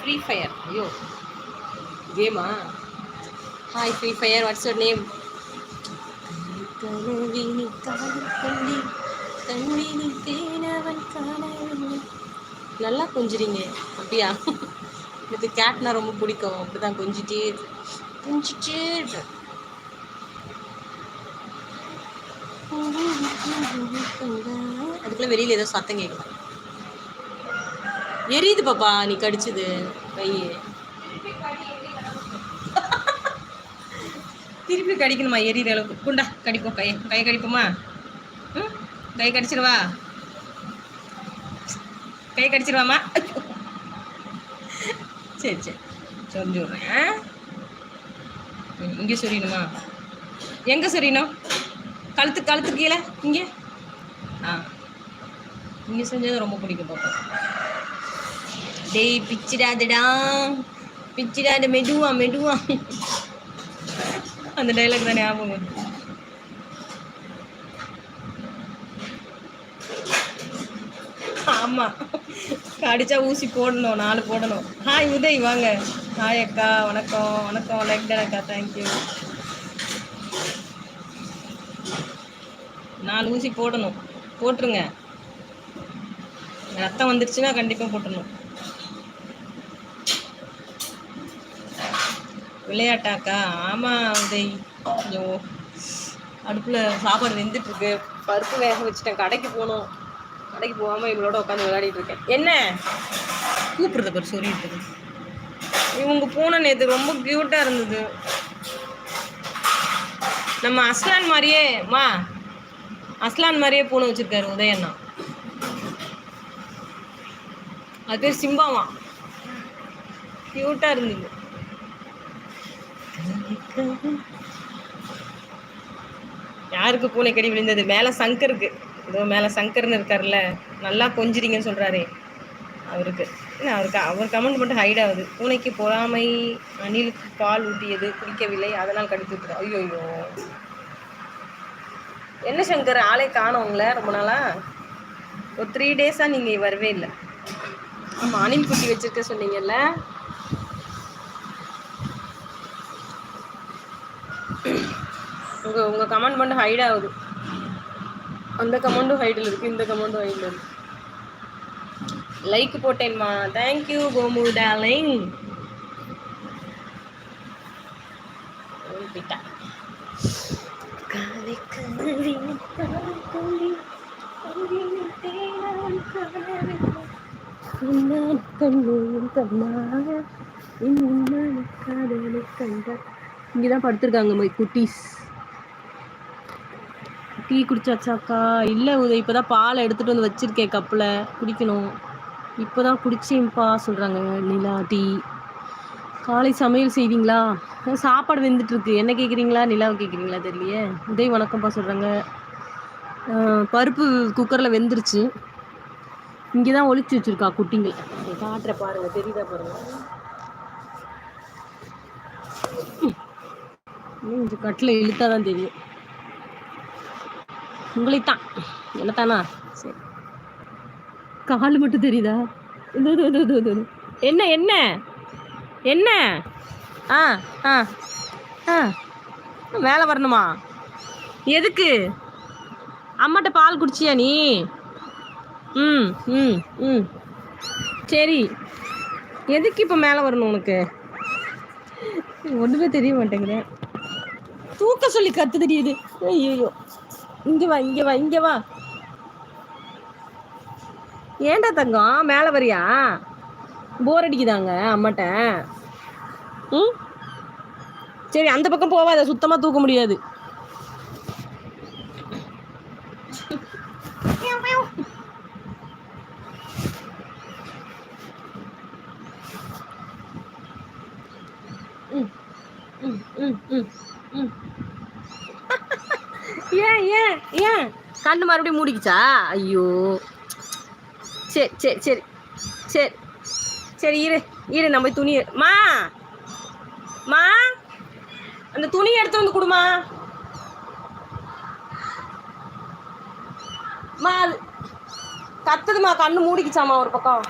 Free fire ஐயோ கேமா hi free fire what's your name தேனவன் நல்லா கொஞ்சிறீங்க அப்படியா? எனக்கு கேட்னா ரொம்ப பிடிக்கும் அப்படிதான் கொஞ்சிட்டே கொஞ்சிட்டே இருப்பேன். அதுக்குள்ள வெளியில ஏதோ சத்தம் கேட்கும் எரியுது பாப்பா நீ கடிச்சது. கையே திருப்பி கடிக்கணுமா எரியுற அளவுக்கு. குண்டா கடிப்போம் கையை கை கடிப்போமா? ம்? கை கடிச்சிருவா? கை கடிச்சிருவாமா? சரி சரி. சொல்லி விட்றேன். இங்கே சொரியணுமா? எங்கே சொரியணும்? கழுத்து கழுத்து கீழே இங்கே? ஆ. இங்கே செஞ்சது ரொம்ப பிடிக்கும் பாப்பா. டேய் பிச்சிடாதடா. பிச்சிடாத மெதுவா மெதுவா. அந்த டைலாக் தான் ஞாபகம் ஆமா. கடிச்சா ஊசி போடணும் நாலு போடணும். ஹாய் உதய் வாங்க. ஹாய் அக்கா. வணக்கம். வணக்கம். லைக் அக்கா. தேங்க்யூ நாலு ஊசி போடணும். போட்டுருங்க. ரத்தம் வந்துருச்சுன்னா கண்டிப்பாக போட்டுடணும் விளையாட்டாக்கா? ஆமாம் உதய் ஐயோ அடுப்பில் சாப்பாடு வெந்துட்டு இருக்கு பருப்பு வேக வச்சுட்டேன். கடைக்கு போகணும் கடைக்கு போகாமல் இவளோட உட்காந்து விளையாடிட்டு இருக்கேன். என்ன? கூப்பிடுறது பாரு சொல்லிட்டு இருக்கு இவங்க பூனை நேற்று ரொம்ப க்யூட்டாக இருந்தது. நம்ம அஸ்லான் மாதிரியே மா அஸ்லான் மாதிரியே பூனை வச்சிருக்காரு உதயண்ணா அது பேர் சிம்பாவா க்யூட்டாக இருந்தது. யாருக்கு பூனை கடி விழுந்தது? மேலே சங்கருக்கு. இதோ மேலே சங்கர்னு இருக்கார்ல நல்லா கொஞ்சிறீங்கன்னு சொல்கிறாரே அவருக்கு. இல்லை அவருக்கு? அவர் கமெண்ட் மட்டும் ஹைட் ஆகுது. பூனைக்கு பொறாமை அணிலுக்கு பால் ஊட்டியது குடிக்கவில்லை. அதனால் கடித்து விட்டுரு ஐயோ ஐயோ என்ன சங்கர்? ஆளே காணோம் உங்களை ரொம்ப நாளாக ஒரு த்ரீ டேஸாக நீங்கள் வரவே இல்லை. ஆமாம் அணில் குட்டி வச்சுருக்க சொன்னீங்கல்ல. உங்கள் உங்கள் கமெண்ட் மட்டும் ஹைட் ஆகுது. அந்த கமெண்டும் ஹைட்டில் இருக்குது இந்த கமெண்டும் ஹைட்டில் இருக்கு. லைக் போட்டேன்மா. தேங்க்யூ கோமு டார்லிங் போயிட்டா காலை கனவின் கண்ணையும் இன்னும் காதலை கண்ட இங்கே தான் படுத்திருக்காங்க மை குட்டீஸ். டீ குடிச்சாச்சாக்கா? இல்லை உதய் இப்போ தான் பாலை எடுத்துகிட்டு வந்து வச்சுருக்கேன் கப்பில். குடிக்கணும். இப்போ தான் குடிச்சேன்ப்பா சொல்கிறாங்க நிலா டீ. காலை சமையல் செய்வீங்களா? சாப்பாடு வெந்துட்டுருக்கு. என்ன கேட்குறீங்களா நிலாவை கேட்குறீங்களா தெரியலையே. உதய் வணக்கம்ப்பா சொல்கிறாங்க பருப்பு குக்கரில் வெந்துருச்சு. இங்கே தான் ஒழிச்சு வச்சுருக்கா குட்டிங்க. காட்டுற பாருங்கள் தெரியுதா பாருங்கள் கொஞ்சம் கட்டில் இழுத்தா தான் தெரியும். உங்களைத்தான். என்னத்தானா? சரி. கால் மட்டும் தெரியுதா. என்ன என்ன? என்ன? ஆ ஆ ஆ. மேலே வரணுமா? எதுக்கு? அம்மாட்ட பால் குடிச்சியா நீ? ம் ம் ம். சரி. எதுக்கு இப்போ மேலே வரணும் உனக்கு? ஒன்றுமே தெரிய மாட்டேங்குது. தூக்க சொல்லி கத்து தெரியுது ஐயோ இங்க வா இங்க வா இங்க வா. ஏன்டா தங்கம் மேலே வரியா? போர் அடிக்குதாங்க அம்மாட்ட. ம்? சரி அந்த பக்கம் போவாத சுத்தமாக தூக்க முடியாது. ம் ம். ஏன் ஏன் ஏன்? கண்ணு மறுபடியும் மூடிக்குச்சா? ஐயோ. சரி சரி சரி சரி சரி இரு இரு நம்ம துணி மா மா அந்த துணி எடுத்து வந்து கொடுமா. மா அது கத்துதுமா கண்ணு மூடிக்குச்சாமா ஒரு பக்கம்?